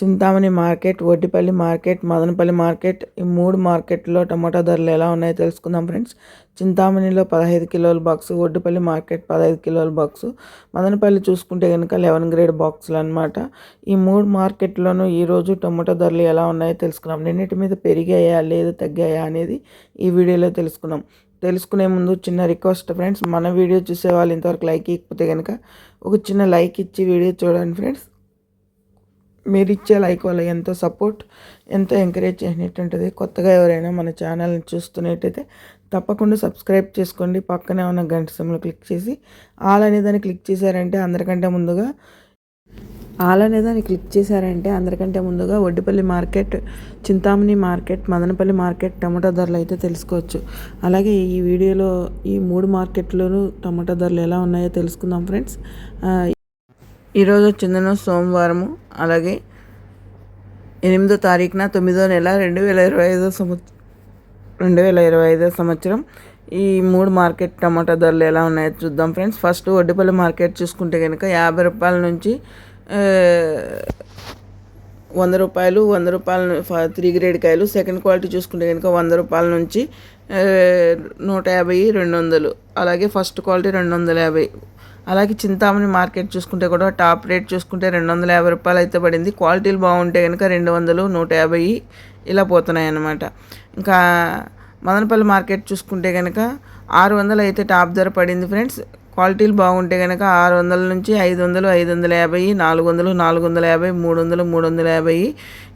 Chintamani market Vaddipalli market Madanapalle market ఈ మూడు మార్కెట్లో టమాటా ధరలు ఎలా ఉన్నాయో తెలుసుకుందాం ఫ్రెండ్స్. చింతామణిలో పదహైదు కిలోల బాక్స్ వడ్డిపల్లి మార్కెట్ పదహైదు కిలోల బాక్స్ మదనపల్లి చూసుకుంటే కనుక లెవెన్ గ్రేడ్ బాక్సులు అనమాట ఈ మూడు మార్కెట్లోనూ ఈరోజు టమాటా ధరలు ఎలా ఉన్నాయో తెలుసుకున్నాం. నిన్నటి మీద పెరిగాయా లేదా తగ్గాయా అనేది ఈ వీడియోలో తెలుసుకున్నాం. తెలుసుకునే ముందు చిన్న రిక్వెస్ట్ ఫ్రెండ్స్ మన వీడియో చూసే వాళ్ళు ఇంతవరకు లైక్ ఇకపోతే కనుక ఒక చిన్న లైక్ ఇచ్చి వీడియో చూడండి ఫ్రెండ్స్. మీరు ఇచ్చే లైక్ వల్ల ఎంతో సపోర్ట్ ఎంతో ఎంకరేజ్ చేసినట్టు ఉంటుంది కొత్తగా ఎవరైనా మన ఛానల్ని చూస్తున్నట్టయితే తప్పకుండా సబ్స్క్రైబ్ చేసుకోండి. పక్కనే ఉన్న గంట సింబల్ క్లిక్ చేసి ఆల్ అనేదాన్ని క్లిక్ చేశారంటే అందరికంటే ముందుగా ఆల్ అనేదాన్ని క్లిక్ చేశారంటే అందరికంటే ముందుగా Oddipalli market Chintamani market Madanapalle market టమాటా ధరలు అయితే తెలుసుకోవచ్చు. అలాగే ఈ వీడియోలో ఈ మూడు మార్కెట్లోనూ టమాటా ధరలు ఎలా ఉన్నాయో తెలుసుకుందాం ఫ్రెండ్స్. ఈరోజు వచ్చిందను సోమవారము. అలాగే ఎనిమిదో తారీఖున తొమ్మిదో నెల రెండు వేల ఇరవై ఐదో సంవత్సరం రెండు వేల ఇరవై ఐదో సంవత్సరం. ఈ మూడు మార్కెట్ టమాటా ధరలు ఎలా ఉన్నాయో చూద్దాం ఫ్రెండ్స్. ఫస్ట్ ఒడ్డిపల్లి మార్కెట్ చూసుకుంటే కనుక యాభై రూపాయల నుంచి వంద రూపాయలు వంద రూపాయల త్రీ గ్రేడ్ కాయలు. సెకండ్ క్వాలిటీ చూసుకుంటే కనుక వంద రూపాయల నుంచి నూట యాభై రెండు వందలు. అలాగే ఫస్ట్ క్వాలిటీ రెండు వందల యాభై. అలాగే చింతామణి మార్కెట్ చూసుకుంటే కూడా టాప్ రేట్ చూసుకుంటే రెండు వందల యాభై రూపాయలు అయితే పడింది. క్వాలిటీలు బాగుంటే కనుక రెండు వందలు నూట యాభై ఇలా పోతున్నాయి అన్నమాట ఇంకా మదనపల్లి మార్కెట్ చూసుకుంటే కనుక ఆరు వందలు అయితే టాప్ ధర పడింది ఫ్రెండ్స్. క్వాలిటీలు బాగుంటే కనుక ఆరు వందల నుంచి ఐదు వందలు ఐదు వందల యాభై నాలుగు వందలు నాలుగు వందల యాభై మూడు వందలు మూడు వందల యాభై.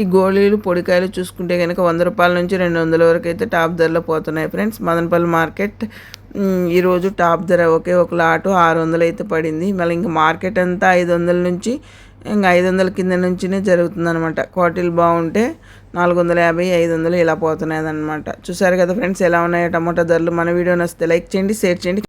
ఈ గోళీలు పొడికాయలు చూసుకుంటే కనుక వంద రూపాయల నుంచి రెండు వందల వరకు అయితే టాప్ ధరలో పోతున్నాయి ఫ్రెండ్స్. మదనపల్లి మార్కెట్ ఈరోజు టాప్ ధర ఒకే ఒక లాటు ఆరు వందలు అయితే పడింది. మళ్ళీ ఇంకా మార్కెట్ అంతా ఐదు వందల నుంచి ఇంకా ఐదు వందల కింద నుంచినే జరుగుతుందనమాట క్వార్టీలు క్వాలిటీలు బాగుంటే నాలుగు వందల యాభై ఐదు వందలు ఇలా పోతున్నాయి అనమాట చూసారు కదా ఫ్రెండ్స్ ఎలా ఉన్నాయో టమాటా ధరలు. మన వీడియో నచ్చితే లైక్ చేయండి షేర్ చేయండి.